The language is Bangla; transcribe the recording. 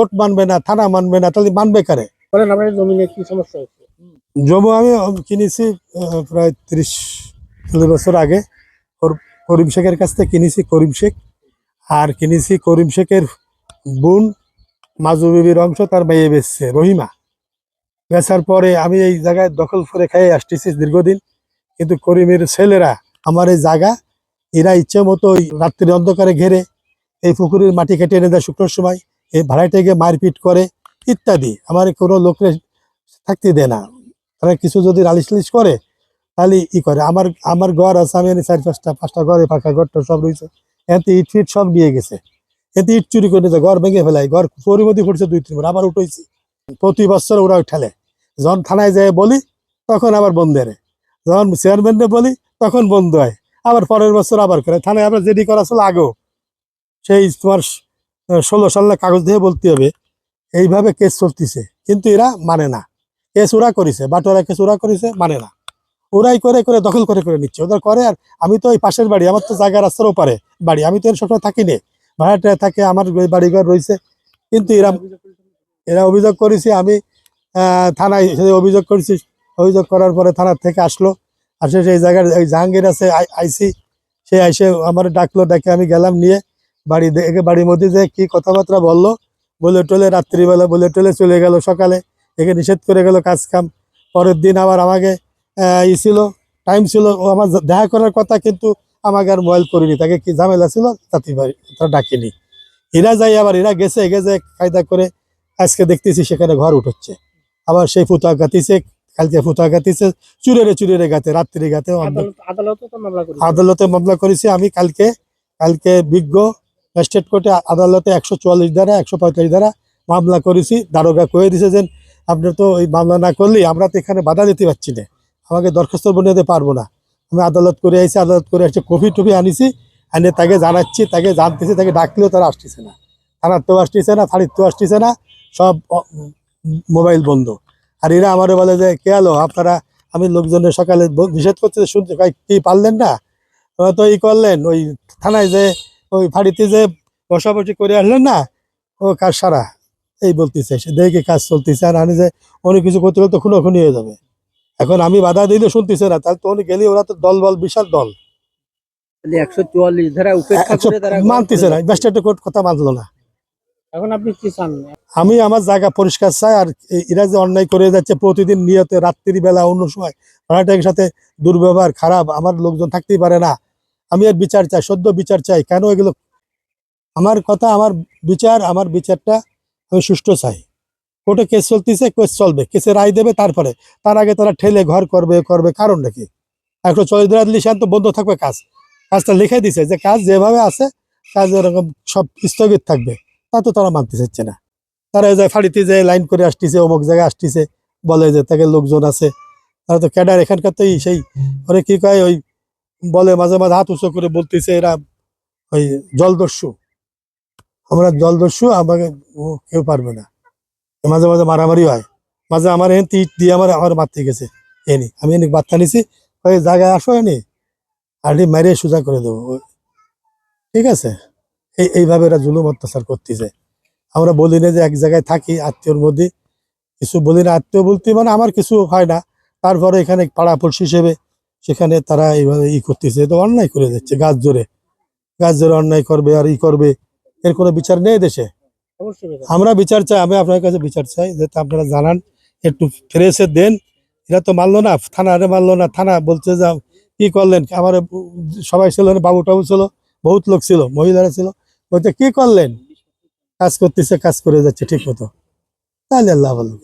কোর্ট মানবে না থানা মানবে না তাহলে মানবে কারে? বলেন আপনার জমিনে কি সমস্যা জমি আমি কিনেছি প্রায় তিরিশ চল্লিশ বছর আগে। করিম শেখের কাছ থেকে কিনেছি করিম শেখ। আর কিনেছি করিম শেখের বোন মাজু বিবির অংশ তার মেয়ে বেচছে রহিমা। বেচার পরে আমি এই জায়গায় দখল করে খেয়ে আসতেছি দীর্ঘদিন। কিন্তু করিমের ছেলেরা আমার এই জায়গা এরা ইচ্ছে মতো ওই রাত্রির অন্ধকারে ঘেরে এই পুকুরের মাটি কেটে এনে দেয় শুকনোর সময়। এই ভাড়াটে গিয়ে মারপিট করে, ইত্যাদি। আমার কোনো লোকের থাকতে দেয় না। তারা কিছু যদি নালিশ টালিশ করে, তাহলে ই করে। আমার আমার ঘর আছে, আমি চার পাঁচটা পাঁচটা ঘরে ফাঁকা ঘরটা সব রয়েছে। এতে ইট ফিট সব নিয়ে গেছে। এতে ইট চুরি করে নিয়েছে ঘর ভেঙে ফেলাই ঘর পরিমতি ফুটছে দুই তিনবার আবার উঠেছি। প্রতি বছর ওরা ঠেলে। যখন থানায় যায় বলি, তখন আবার বন্ধ রে যখন চেয়ারম্যানরে বলি, তখন বন্ধ হয়। আবার পরের বছর আবার করে। থানায় আবার যেটি করা ছিল আগেও। সেই তোমার ষোলো সালের কাগজ দিয়ে বলতে হবে, এইভাবে কেস চলতেছে। কিন্তু এরা মানে না। কেস ওরা করেছে বাটোরা কেস ওরা করেছে মানে না। ওরাই করে করে, দখল করে করে নিচ্ছে। ওদের করে আর আমি তো ওই পাশের বাড়ি, আমার তো জায়গা রাস্তার ওপারে বাড়ি। আমি তো এর সবসময় থাকি নে ভাড়াটা থাকে, আমার বাড়িঘর রয়েছে। কিন্তু এরা এরা অভিযোগ করেছে, আমি থানায় অভিযোগ করেছি। অভিযোগ করার পরে থানার থেকে আসলো। আসে সেই জায়গার ওই জাহাঙ্গীর আছে আইসি। সে আইসে আমার ডাকলো, ডাকে আমি গেলাম নিয়ে। বাড়ি বাড়ির মধ্যে যে কি কথাবার্তা বলল বলে টলে রাত্রিবেলা বলে টলে চলে গেল সকালে একে নিষেধ করে গেল কাজ কাম। পরের দিন আবার আমাকে ই ছিল টাইম ছিল ও আমার দেখা করার কথা কিন্তু আমাকে আর মোবাইল করিনি। তাকে কি ঝামেলা ছিল? তাতে তারা ডাকিনি। এরা যাই আবার এরা গেছে গেছে কায়দা করে আজকে দেখতেছি সেখানে ঘর উঠছে আবার সেই ফুতা গাতিছে কালকে ফুতা গাতিছে চুরেরে চুরেরে গাতে রাত্রি গাতে আদালতে মামলা করেছি। আমি কালকে কালকে বিজ্ঞ ম্যাজিস্ট্রেট কোর্টে আদালতে একশো চুয়াল্লিশ ধারা, একশো পঁয়তাল্লিশ ধারা মামলা করেছি, দারোগা কয়ে দিছে যে আপনার তো ওই মামলা না করলেই আমরা তো এখানে বাধা দিতে পারছি না। আমাকে দরখাস্ত বানাতে পারব না। আমি আদালত করে আইছি, আদালত করে আসছি কফি টফি আনিছি আনিয়ে তাকে জানাচ্ছি, তাকে জানতেছি, তাকে ডাকলেও তারা আসতেছে না। থানার তো আসতেছে না ফাঁড়ির তো আসতেছে না, সব মোবাইল বন্ধ। আর এরা আমারও বলে যে, কে আলো, আপনারা, আমি লোকজনের সকালে নিষেধ করতে শুনতে কি পারলেন না? তো ই করলেন, ওই থানায় যে ওই ফাঁড়িতে যে বসাবসি করে আসলেন না ও কাজ সারা। এই বলতেছে সে দেখে কাজ চলতেছে। আর আমি যে অনেক কিছু করতে গেলে তো খুনো খুনি হয়ে যাবে। এখন আমি বাধা দিলে শুনতেছে না তাহলে তো উনি গেলে ওরা তো দল বল বিশাল দল। একশো চুয়াল্লিশ ধারা উপেক্ষা একশো করে তারা মানতেছে না ম্যাজিস্ট্রেট কোর্ট কথা মানলো না। এখন আপনি কি চান? আমি আমার জায়গা পরিষ্কার চাই আর এরা যে অন্যায় করে যাচ্ছে প্রতিদিন নিয়তে রাত্রি বেলা অন্য সময় ভাড়াটের সাথে দুর্ব্যবহার খারাপ আমার লোকজন থাকতেই পারে না। আমি এর বিচার চাই, সদ্য বিচার চাই। কেন এগুলো? আমার কথা, আমার বিচার, আমার বিচারটা আমি সুষ্ঠু চাই। কোর্টে কেস চলতেছে, কেস চলবে। কেসে রায় দেবে, তারপরে। তার আগে তারা ঠেলে ঘর করবে করবে কারণ নাকি? একশো চল্লিশ দিন দিলে শান্ত বন্ধ থাকবে কাজ। কাজটা লিখে দিছে যে কাজ যেভাবে আছে, কাজ এরকম সব স্থগিত থাকবে। তা তো তারা মানতে চাচ্ছে না। তারা যায় ফাড়িতে যায় লাইন করে আসতেছে, অমুক জায়গায় আসতেছে, বলে যে তাকে লোকজন আছে। তারা তো ক্যাডার, এখানকার তো সেই, ওরে কি কয়, ওই বলে মাঝে মাঝে হাত উঁচু করে বলতেছে এরা ওই জলদস্যু। আমরা জলদস্যু, আমাকে কেউ পারবে না। মাঝে মাঝে মারামারি হয়। মাঝে আমার থেকে ইট দিয়ে আমার আমার মারতে গেছে। এনি আমি এনে বার্তা নিছি ওই জায়গায় আসো এনি। আলটি মেরে সোজা করে দেবো। ঠিক আছে? এই, এইভাবে এরা জুলুম অত্যাচার করতেছে। আমরা বলি না যে এক জায়গায় থাকি আত্মীয়র মধ্যে। কিছু বলি না, আত্মীয় বলতে মানে আমার কিছু হয় না। তারপরে এখানে পাড়া পড়শি হিসেবে সেখানে তারা এইভাবে ই করতেছে। তো অন্যায় করে যাচ্ছে গাছ জোরে। গাছ জোরে অন্যায় করবে আর ই করবে। এর কোনো বিচার নেই দেশে। আমরা বিচার চাই আমি আপনার কাছে বিচার চাই যাতে আপনারা জানান একটু ফ্রেশে দেন। এরা তো মানলো না থানা আরে মানলো না থানা বলছে যে কি করলেন? আমার সবাই ছিল না বাবু টাবু ছিল বহুত লোক ছিল মহিলারা ছিল। বলছে কি করলেন? কাজ করতেছে কাজ করে যাচ্ছে ঠিক মতো। তাহলে আল্লাহ ভালো।